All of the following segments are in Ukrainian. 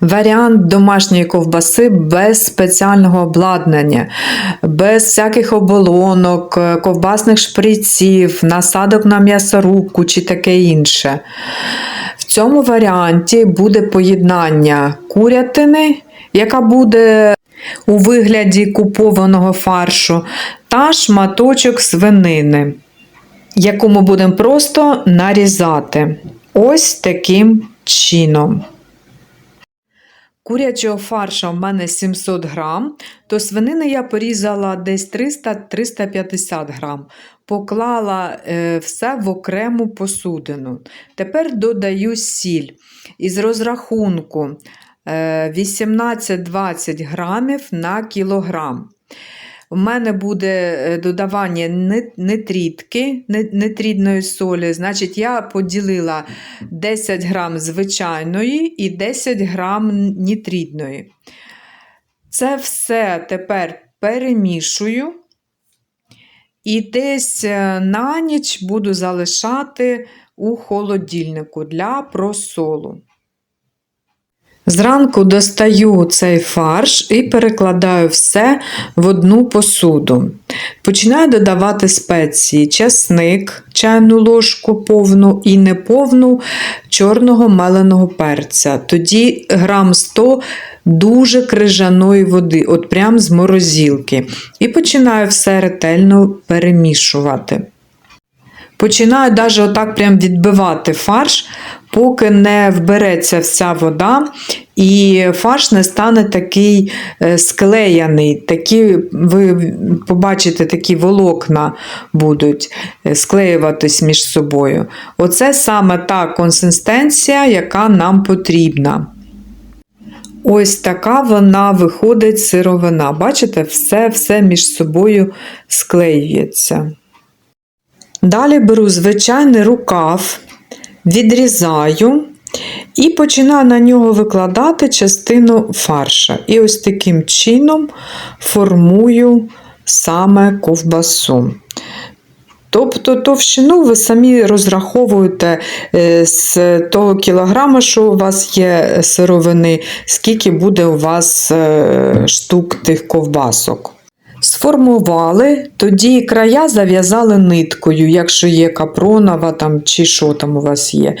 Варіант домашньої ковбаси без спеціального обладнання, без всяких оболонок, е, ковбасних шприців, насадок на м'ясорубку чи таке інше. В цьому варіанті буде поєднання курятини, яка буде у вигляді купованого фаршу, та шматочок свинини, яку ми будемо просто нарізати. Ось таким чином. Курячого фарша в мене 700 грам, то свинини я порізала десь 300-350 грам. Поклала е, все в окрему посудину. Тепер додаю сіль. Із розрахунку е, 18-20 грамів на кілограм. У мене буде е, додавання не- нетрідки, нетрідної солі. Значить, я поділила 10 грам звичайної і 10 грам нітрідної. Це все тепер перемішую. І десь е, на ніч буду залишати у холодильнику для просолу. Зранку достаю цей фарш і перекладаю все в одну посуду. Починаю додавати спеції: часник, чайну ложку повну і неповну чорного меленого перця. Тоді грам 100 дуже крижаної води, от прям з морозилки. І починаю все ретельно перемішувати. Починаю навіть отак прям відбивати фарш, поки не вбереться вся вода, і фарш не стане такий е, склеяний. Такі, ви побачите, такі волокна будуть е, склеюватись між собою. Оце саме та консистенція, яка нам потрібна. Ось така вона виходить сировина. Бачите, все, все між собою склеюється. Далі беру звичайний рукав, відрізаю і починаю на нього викладати частину фарша. І ось таким чином формую саме ковбасу. Тобто товщину ви самі розраховуєте е, з того кілограма, що у вас є сировини, скільки буде у вас е, штук тих ковбасок. Сформували, тоді края зав'язали ниткою, якщо є капронова там, чи що там у вас є.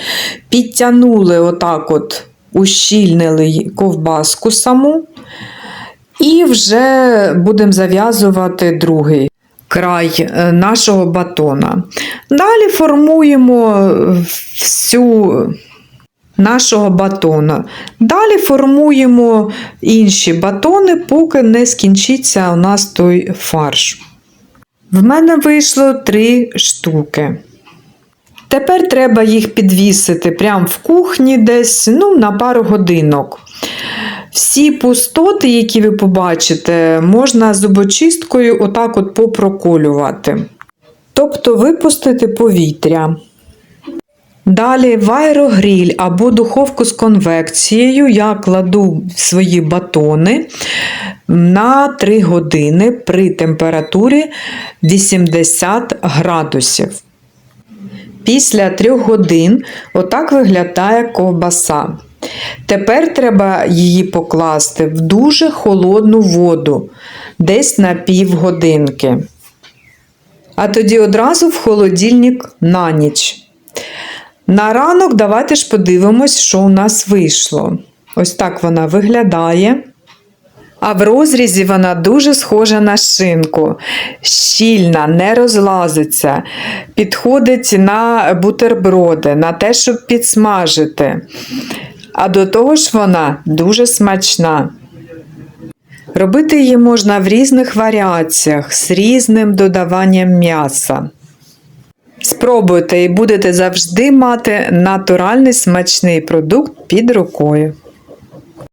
Підтягнули отак от, ущільнили ковбаску саму. І вже будемо зав'язувати другий край е, нашого батона. Далі формуємо всю нашого батона. Далі формуємо інші батони, поки не скінчиться у нас той фарш. В мене вийшло три штуки. Тепер треба їх підвісити прямо в кухні десь ну, на пару годинок. Всі пустоти, які ви побачите, можна зубочисткою отак от попроколювати. Тобто випустити повітря. Далі в або духовку з конвекцією я кладу свої батони на 3 години при температурі 80 градусів. Після 3 годин отак виглядає ковбаса. Тепер треба її покласти в дуже холодну воду, десь на півгодинки. А тоді одразу в холодильник на ніч. На ранок давайте ж подивимось, що у нас вийшло. Ось так вона виглядає. А в розрізі вона дуже схожа на шинку, щільна, не розлазиться, підходить на бутерброди, на те, щоб підсмажити. А до того ж вона дуже смачна. Робити її можна в різних варіаціях з різним додаванням м'яса. Спробуйте і будете завжди мати натуральний смачний продукт під рукою.